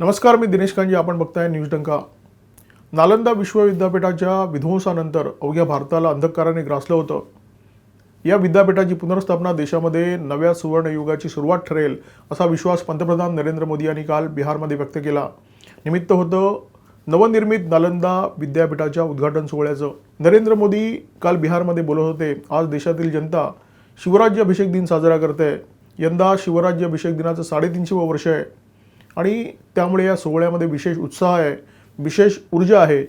नमस्कार मी दिनेश कांजी. आपण बघताय न्यूज डंका. नालंदा विश्वविद्यापीठाच्या विध्वंसानंतर अवघ्या भारताला अंधकाराने ग्रासलं होतं. या विद्यापीठाची पुनर्स्थापना देशामध्ये नव्या सुवर्णयुगाची सुरुवात ठरेल असा विश्वास पंतप्रधान नरेंद्र मोदी यांनी काल बिहारमध्ये व्यक्त केला. निमित्त होतं नवनिर्मित नालंदा विद्यापीठाच्या उद्घाटन सोहळ्याचं. नरेंद्र मोदी काल बिहारमध्ये बोलत होते आज देशातील जनता शिवराज्याभिषेक दिन साजरा करते. यंदा शिवराज्याभिषेक दिनाचं साडेतीनशेवं वर्ष आहे. आणि त्यामुळे या सोहळ्यामध्ये विशेष उत्साह आहे विशेष ऊर्जा आहे.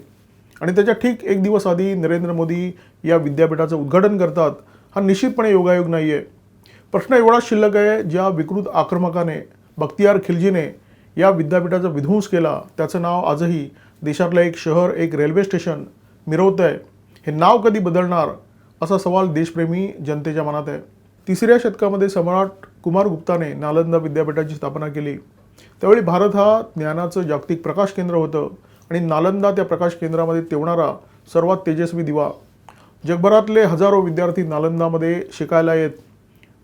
आणि त्याच्या ठीक एक दिवस आधी नरेंद्र मोदी या विद्यापीठाचं उद्घाटन करतात हा निश्चितपणे योगायोग नाही आहे प्रश्न एवढा शिल्लक आहे ज्या विकृत आक्रमकाने बख्तियार खिलजीने या विद्यापीठाचा विध्वंस केला त्याचं नाव आजही देशातलं एक शहर एक रेल्वे स्टेशन मिरवतं आहे हे नाव कधी बदलणार असा सवाल देशप्रेमी जनतेच्या मनात आहे. तिसऱ्या शतकामध्ये सम्राट कुमार गुप्ताने नालंदा विद्यापीठाची स्थापना केली. त्यावेळी भारत हा ज्ञानाचं जागतिक प्रकाश केंद्र होतं आणि नालंदा त्या प्रकाश केंद्रामध्ये तेवणारा सर्वात तेजस्वी दिवा. जगभरातले हजारो विद्यार्थी नालंदामध्ये शिकायला येत.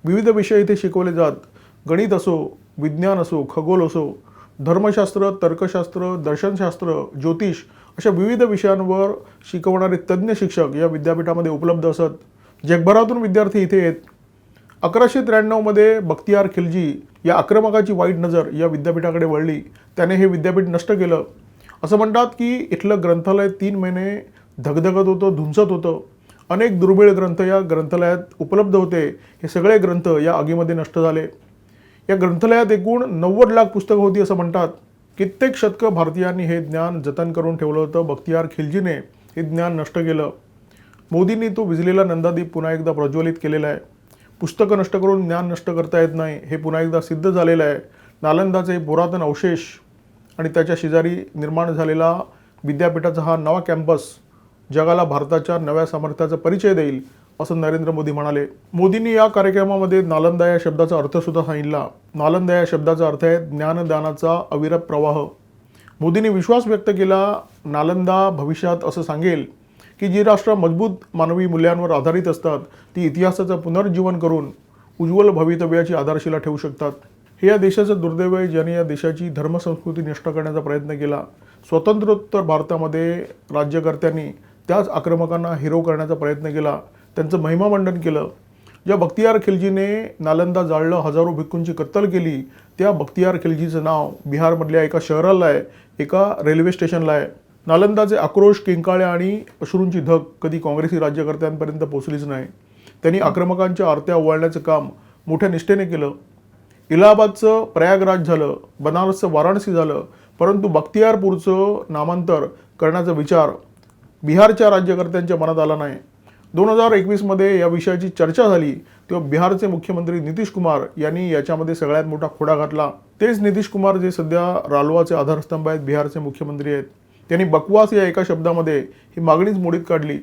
विविध विषय इथे शिकवले जात. गणित असो विज्ञान असो खगोल असो धर्मशास्त्र तर्कशास्त्र दर्शनशास्त्र ज्योतिष अशा विविध विषयांवर शिकवणारे तज्ज्ञ शिक्षक या विद्यापीठामध्ये उपलब्ध असत. जगभरातून विद्यार्थी इथे येत. अकराशे त्र्याण्णवमध्ये बख्तियार खिलजी या आक्रमकाची वाईट नजर या विद्यापीठाकडे वळली. त्याने हे विद्यापीठ नष्ट केलं. असं म्हणतात की इथलं ग्रंथालय तीन महिने धगधगत होतं धुमसत होतं. अनेक दुर्मिळ ग्रंथ या ग्रंथालयात उपलब्ध होते. हे सगळे ग्रंथ या आगीमध्ये नष्ट झाले. या ग्रंथालयात एकूण नव्वद लाख पुस्तकं होती असं म्हणतात. कित्येक शतकं भारतीयांनी हे ज्ञान जतन करून ठेवलं होतं. बख्तियार खिलजीने हे ज्ञान नष्ट केलं. मोदींनी तो विजलेला नंदादीप पुन्हा एकदा प्रज्वलित केलेला आहे. पुस्तकं नष्ट करून ज्ञान नष्ट करता येत नाही हे पुन्हा एकदा सिद्ध झालेलं आहे. नालंदाचे पुरातन अवशेष आणि त्याच्या शेजारी निर्माण झालेला विद्यापीठाचा हा नवा कॅम्पस जगाला भारताच्या नव्या सामर्थ्याचा परिचय देईल असं नरेंद्र मोदी म्हणाले. मोदींनी या कार्यक्रमामध्ये नालंदा या शब्दाचा अर्थसुद्धा सांगितला. नालंदा या शब्दाचा अर्थ आहे ज्ञानदानाचा अविरत प्रवाह. मोदींनी विश्वास व्यक्त केला नालंदा भविष्यात असं सांगेल. की जी राष्ट्र मजबूत मानवी मूल्यांवर आधारित असतात ती इतिहासाचं पुनर्जीवन करून उज्ज्वल भवितव्याची आधारशिला ठेवू शकतात. हे या देशाचं दुर्दैव आहे ज्याने या देशाची धर्मसंस्कृती नष्ट करण्याचा प्रयत्न केला. स्वतंत्रोत्तर भारतामध्ये राज्यकर्त्यांनी त्याच आक्रमकांना हिरो करण्याचा प्रयत्न केला. त्यांचं महिमामंडन केलं. ज्या बख्तियार खिलजीने नालंदा जाळलं हजारो भिक्खूंची कत्तल केली त्या बख्तियार खिलजीचं नाव बिहारमधल्या एका शहराला आहे एका रेल्वे स्टेशनला आहे. नालंदाचे आक्रोश किंकाळ्या आणि अश्रूंची धग कधी काँग्रेसी राज्यकर्त्यांपर्यंत पोचलीच नाही. त्यांनी आक्रमकांच्या आरत्या ओवाळण्याचं काम मोठ्या निष्ठेने केलं. इलाहाबादचं प्रयागराज झालं बनारसचं वाराणसी झालं परंतु बख्तियारपूरचं नामांतर करण्याचा विचार बिहारच्या राज्यकर्त्यांच्या मनात आला नाही. दोन हजार एकवीसमध्ये या विषयाची चर्चा झाली तेव्हा बिहारचे मुख्यमंत्री नितीश कुमार यांनी याच्यामध्ये सगळ्यात मोठा खोडा घातला. तेच नितीश कुमार जे सध्या रालोआचे आधारस्तंभ आहेत बिहारचे मुख्यमंत्री आहेत. त्यांनी बकवास या एका शब्दामध्ये ही मागणीच मोडीत काढली.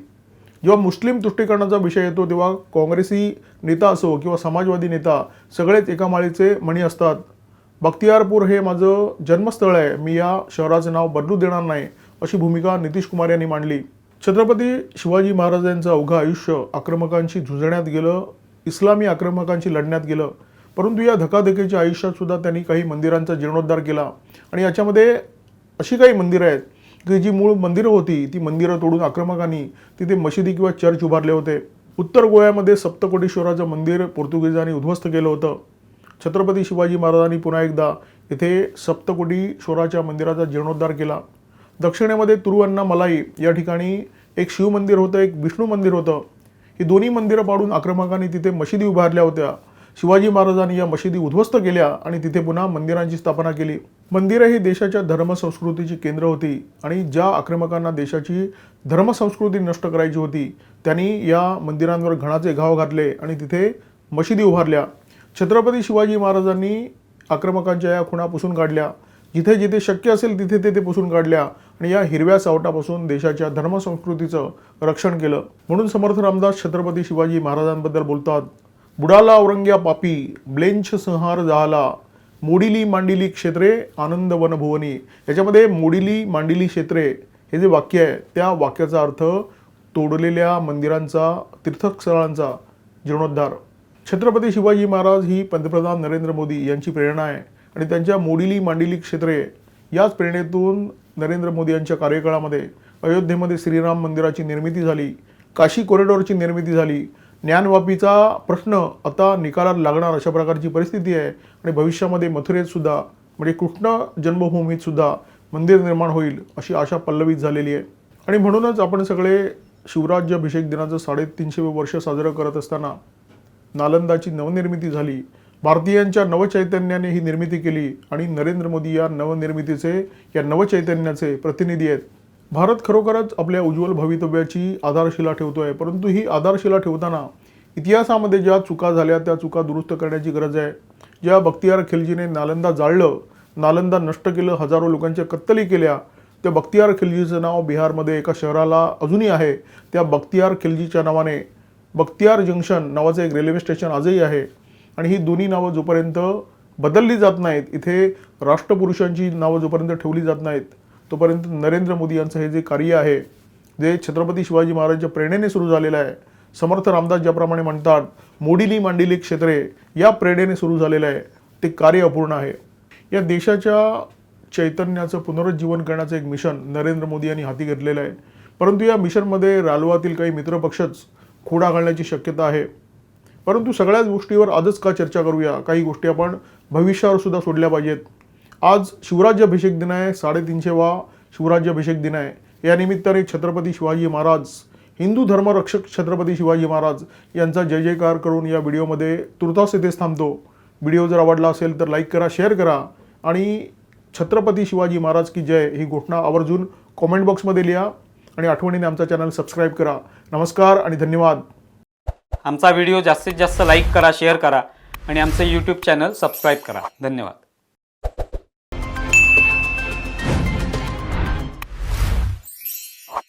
जेव्हा मुस्लिम तुष्टीकरणाचा विषय येतो तेव्हा काँग्रेसी नेता असो किंवा समाजवादी नेता सगळेच एका माळीचे मणी असतात. बख्तियारपूर हे माझं जन्मस्थळ आहे. मी या शहराचं नाव बदलू देणार नाही अशी भूमिका नितीश कुमार यांनी मांडली. छत्रपती शिवाजी महाराजांचं अवघं आयुष्य आक्रमकांशी झुंजण्यात गेलं इस्लामी आक्रमकांशी लढण्यात गेलं. परंतु या धकाधकीच्या आयुष्यात सुद्धा त्यांनी काही मंदिरांचा जीर्णोद्धार केला. आणि याच्यामध्ये अशी काही मंदिरं आहेत की जी मूळ मंदिरं होती ती मंदिरं तोडून आक्रमकांनी तिथे मशिदी किंवा चर्च उभारले होते. उत्तर गोव्यामध्ये सप्तकोटीश्वराचं मंदिर पोर्तुगीजांनी उद्ध्वस्त केलं होतं. छत्रपती शिवाजी महाराजांनी पुन्हा एकदा इथे सप्तकोटीश्वराच्या मंदिराचा जीर्णोद्धार केला. दक्षिणेमध्ये तिरुवन्नामलाई या ठिकाणी एक शिवमंदिर होतं एक विष्णू मंदिर होतं. ही दोन्ही मंदिरं पाडून आक्रमकांनी तिथे मशिदी उभारल्या होत्या. शिवाजी महाराजांनी या मशिदी उद्ध्वस्त केल्या आणि तिथे पुन्हा मंदिरांची स्थापना केली. मंदिरं ही देशाच्या धर्मसंस्कृतीची केंद्र होती आणि ज्या आक्रमकांना देशाची धर्मसंस्कृती नष्ट करायची होती त्यांनी या मंदिरांवर घणाचे घाव घातले आणि तिथे मशिदी उभारल्या. छत्रपती शिवाजी महाराजांनी आक्रमकांच्या या खुणा पुसून काढल्या. जिथे जिथे शक्य असेल तिथे तिथे पुसून काढल्या आणि या हिरव्या सावटापासून देशाच्या धर्मसंस्कृतीचं रक्षण केलं. म्हणून समर्थ रामदास छत्रपती शिवाजी महाराजांबद्दल बोलतात बुडाला औरंग्या पापी ब्लेंच संहार झाला. मोडिली मांडिली क्षेत्रे आनंद वनभुवनी. याच्यामध्ये मोडिली मांडिली क्षेत्रे हे जे वाक्य आहे त्या वाक्याचा अर्थ तोडलेल्या मंदिरांचा तीर्थस्थळांचा जीर्णोद्धार. छत्रपती शिवाजी महाराज ही पंतप्रधान नरेंद्र मोदी यांची प्रेरणा आहे आणि त्यांच्या मोडिली मांडिली क्षेत्रे याच प्रेरणेतून नरेंद्र मोदी यांच्या कार्यकाळामध्ये अयोध्येमध्ये श्रीराम मंदिराची निर्मिती झाली काशी कॉरिडॉरची निर्मिती झाली ज्ञानवापीचा प्रश्न आता निकालात लागणार अशा प्रकारची परिस्थिती आहे. आणि भविष्यामध्ये मथुरेतसुद्धा म्हणजे कृष्ण जन्मभूमीतसुद्धा मंदिर निर्माण होईल अशी आशा पल्लवित झालेली आहे. आणि म्हणूनच आपण सगळे शिवराज्याभिषेक दिनाचं साडेतीनशे वर्ष साजरं करत असताना नालंदाची नवनिर्मिती झाली. भारतीयांच्या नवचैतन्याने ही निर्मिती केली आणि नरेंद्र मोदी या नवनिर्मितीचे या नवचैतन्याचे प्रतिनिधी आहेत. भारत खरोखरच आपल्या उज्ज्वल भवितव्याची आधारशिला ठेवतो आहे परंतु ही आधारशिला ठेवताना इतिहासामध्ये ज्या चुका झाल्या त्या चुका दुरुस्त करण्याची गरज आहे. ज्या बख्तियार खिलजीने नालंदा जाळलं नालंदा नष्ट केलं हजारो लोकांच्या कत्तली केल्या त्या बख्तियार खिलजीचं नाव बिहारमध्ये एका शहराला अजूनही आहे. त्या बख्तियार खिलजीच्या नावाने बख्तियार जंक्शन नावाचं एक रेल्वे स्टेशन आजही आहे. आणि ही दोन्ही नावं जोपर्यंत बदलली जात नाहीत इथे राष्ट्रपुरुषांची नावं जोपर्यंत ठेवली जात नाहीत तोपर्यंत नरेंद्र मोदी यांचं हे जे कार्य आहे जे छत्रपती शिवाजी महाराजांच्या प्रेरणेने सुरू झालेलं आहे समर्थ रामदास ज्याप्रमाणे म्हणतात मोडीली मांडिली क्षेत्रे या प्रेरणेने सुरू झालेलं आहे ते कार्य अपूर्ण आहे. या देशाच्या चैतन्याचं पुनरुज्जीवन करण्याचं एक मिशन नरेंद्र मोदी यांनी हाती घेतलेलं आहे. परंतु या मिशनमध्ये रालोआतील काही मित्रपक्षच खोडा घालण्याची शक्यता आहे. परंतु सगळ्याच गोष्टीवर आजच का चर्चा करूया? काही गोष्टी आपण भविष्यावर सुद्धा सोडल्या पाहिजेत. आज शिवराज्याभिषेक दिन आहे साडेतीनशेवा शिवराज्याभिषेक दिन आहे. या निमित्ताने छत्रपती शिवाजी महाराज हिंदू धर्मरक्षक छत्रपती शिवाजी महाराज यांचा जय जयकार करून या व्हिडिओमध्ये तुर्तास येथेच थांबतो. व्हिडिओ जर आवडला असेल तर लाईक करा शेअर करा आणि छत्रपती शिवाजी महाराज की जय ही घोषणा आवर्जून कॉमेंट बॉक्समध्ये लिहा आणि आठवणीने आमचा चॅनल सबस्क्राईब करा. नमस्कार आणि धन्यवाद. आमचा व्हिडिओ जास्तीत जास्त लाईक करा शेअर करा आणि आमचं यूट्यूब चॅनल सबस्क्राईब करा. धन्यवाद.